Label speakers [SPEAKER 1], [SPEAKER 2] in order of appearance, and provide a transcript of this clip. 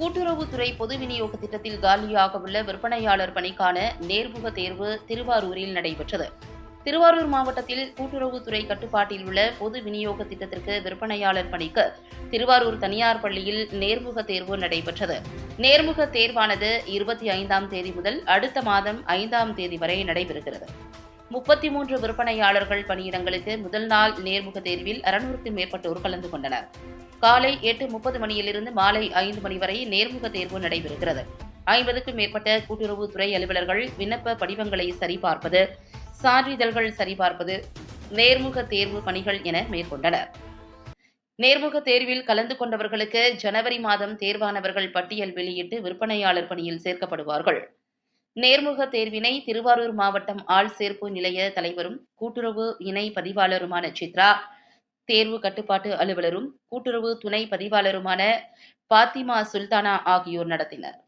[SPEAKER 1] கூட்டுறவுத்துறை பொது விநியோக திட்டத்தில் காலியாக உள்ள விற்பனையாளர் பணிக்கான நேர்முக தேர்வு திருவாரூரில் நடைபெற்றது. திருவாரூர் மாவட்டத்தில் கூட்டுறவுத்துறை கட்டுப்பாட்டில் உள்ள பொது விநியோக திட்டத்திற்கு விற்பனையாளர் பணிக்கு திருவாரூர் தனியார் பள்ளியில் நேர்முக தேர்வு நடைபெற்றது. நேர்முக தேர்வானது இருபத்தி ஐந்தாம் தேதி முதல் அடுத்த மாதம் ஐந்தாம் தேதி வரை நடைபெறுகிறது. முப்பத்தி மூன்று விற்பனையாளர்கள் பணியிடங்களுக்கு முதல் நாள் நேர்முக தேர்வில் அறுநூறுக்கும் மேற்பட்டோர் கலந்து கொண்டனர். காலை எட்டு முப்பது மணியிலிருந்து மாலை ஐந்து மணி வரை நேர்முக தேர்வு நடைபெறுகிறது. ஐம்பதுக்கும் மேற்பட்ட கூட்டுறவுத்துறை அலுவலர்கள் விண்ணப்ப படிவங்களை சரிபார்ப்பது சான்றிதழ்கள் சரிபார்ப்பது நேர்முக தேர்வு பணிகள் என மேற்கொண்டனர். நேர்முக தேர்வில் கலந்து கொண்டவர்களுக்கு ஜனவரி மாதம் தேர்வானவர்கள் பட்டியல் வெளியிட்டு விற்பனையாளர் பணியில் சேர்க்கப்படுவார்கள். நேர்முக தேர்வினை திருவாரூர் மாவட்டம் ஆள் சேர்ப்பு நிலைய தலைவரும் கூட்டுறவு இணை பதிவாளருமான சித்ரா தேர்வு கட்டுப்பாட்டு அலுவலரும் கூட்டுறவு துணை பதிவாளருமான பாத்திமா சுல்தானா ஆகியோர் நடத்தினர்.